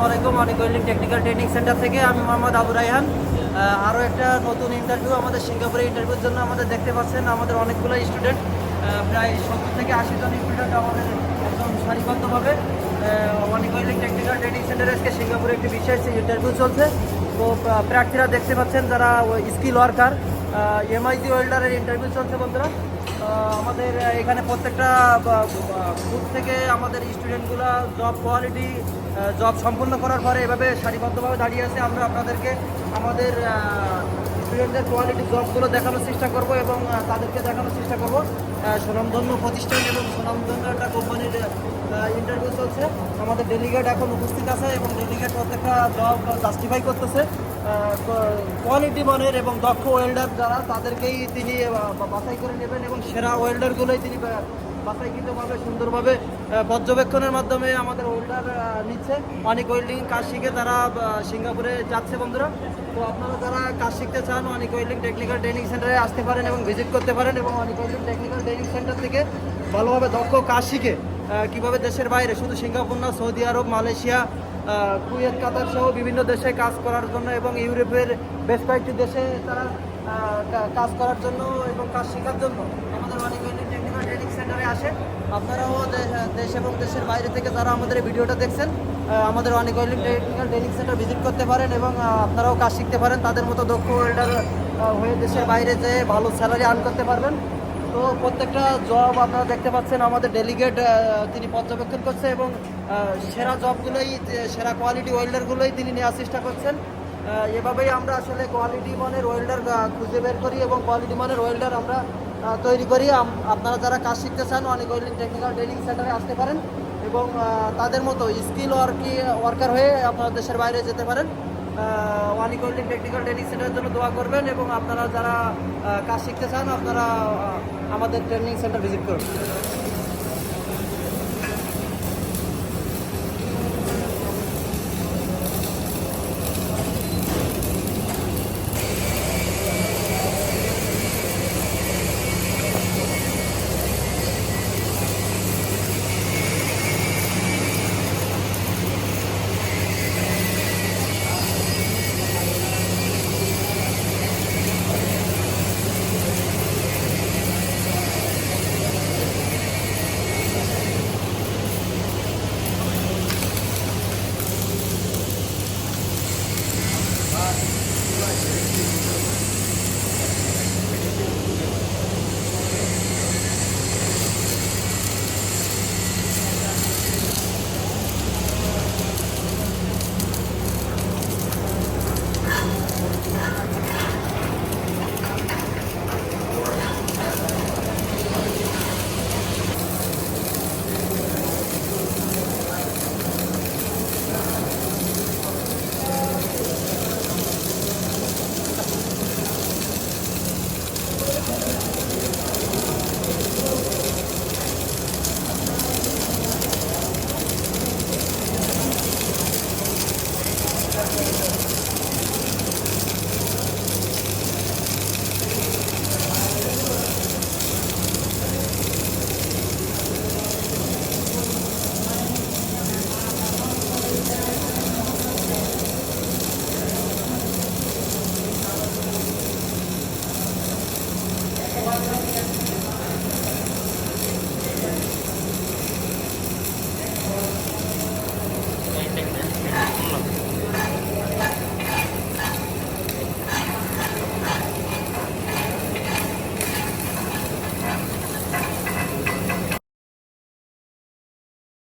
আসসালামু আলাইকুম অনেক ওয়েল্ডিং টেকনিক্যাল ট্রেনিং সেন্টার থেকে আমি মোহাম্মদ আবু রাইহান আরও একটা নতুন ইন্টারভিউ আমাদের সিঙ্গাপুরে ইন্টারভিউর জন্য আমাদের দেখতে পাচ্ছেন আমাদের অনেকগুলো স্টুডেন্ট প্রায় সত্তর থেকে আশি জন স্টুডেন্ট আমাদের একদম সারিবদ্ধভাবে অনেক ওয়েল্ডিং টেকনিক্যাল ট্রেনিং সেন্টারে আজকে সিঙ্গাপুরে একটি বিশেষ ইন্টারভিউ চলছে। তো প্রার্থীরা দেখতে পাচ্ছেন যারা স্কিল ওয়ার্কার এমআইজি ওয়েল্ডারের ইন্টারভিউ চলছে বন্ধুরা। আমাদের এখানে প্রত্যেকটা গ্রুপ থেকে আমাদের স্টুডেন্টগুলো জব কোয়ালিটি জব সম্পূর্ণ করার পরে এভাবে সারিবদ্ধভাবে দাঁড়িয়ে আছে। আমরা আপনাদেরকে আমাদের স্টুডেন্টদের কোয়ালিটি জবগুলো দেখানোর চেষ্টা করব এবং তাদেরকে দেখানোর চেষ্টা করব। সুনামধন্য প্রতিষ্ঠান এবং সুনামধন্য একটা কোম্পানির ইন্টারভিউ চলছে। আমাদের ডেলিগেট এখন উপস্থিত আছে এবং ডেলিগেট প্রত্যেকটা জব জাস্টিফাই করতেছে। কোয়ালিটি মানের এবং দক্ষ ওয়েল্ডার যারা, তাদেরকেই তিনি বাছাই করে নেবেন এবং সেরা ওয়েল্ডারগুলোই তিনি বা- বাছাইকৃতভাবে সুন্দরভাবে পর্যবেক্ষণের মাধ্যমে আমাদের ওয়েল্ডার নিচ্ছে। অনেক ওয়েল্ডিং কাজ শিখে তারা সিঙ্গাপুরে যাচ্ছে বন্ধুরা। তো আপনারা যারা কাজ শিখতে চান, অনেক ওয়েল্ডিং টেকনিক্যাল ট্রেনিং সেন্টারে আসতে পারেন এবং ভিজিট করতে পারেন এবং অনেক ওয়েল্ডিং টেকনিক্যাল ট্রেনিং সেন্টার থেকে ভালোভাবে দক্ষ কাজ শিখে কীভাবে দেশের বাইরে, শুধু সিঙ্গাপুর না, Saudi Arab, Malaysia Kuwait, Qatar সহ বিভিন্ন দেশে কাজ করার জন্য এবং ইউরোপের বেশ কয়েকটি দেশে তারা কাজ করার জন্য এবং কাজ শেখার জন্য আমাদের অনেক টেকনিক্যাল ট্রেনিং সেন্টারে আসে। আপনারাও দেশ এবং দেশের বাইরে থেকে যারা আমাদের এই ভিডিওটা দেখছেন আমাদের অনেক টেকনিক্যাল ট্রেনিং সেন্টার ভিজিট করতে পারেন এবং আপনারাও কাজ শিখতে পারেন। তাদের মতো দক্ষ ওয়েল্ডার হয়ে দেশের বাইরে যেয়ে ভালো স্যালারি আর্ন করতে পারবেন। তো প্রত্যেকটা জব আপনারা দেখতে পাচ্ছেন, আমাদের ডেলিগেট তিনি পর্যবেক্ষণ করছে এবং সেরা জবগুলোই সেরা কোয়ালিটি ওয়েল্ডারগুলোই তিনি নেওয়ার চেষ্টা করছেন। এভাবেই আমরা আসলে কোয়ালিটি মানের ওয়েল্ডার খুঁজে বের করি এবং কোয়ালিটি মানের ওয়েল্ডার আমরা তৈরি করি। আপনারা যারা কাজ শিখতে চান, অনেক ওয়েল্ডিং টেকনিক্যাল ট্রেনিং সেন্টারে আসতে পারেন এবং তাদের মতো স্কিল ওয়ার্কি ওয়ার্কার হয়ে আপনারা দেশের বাইরে যেতে পারেন। অনেক ওয়েল্ডিং টেকনিক্যাল ট্রেনিং সেন্টারের জন্য দোয়া করবেন এবং আপনারা যারা কাজ শিখতে চান, আপনারা আমাদের ট্রেনিং সেন্টার ভিজিট করুন।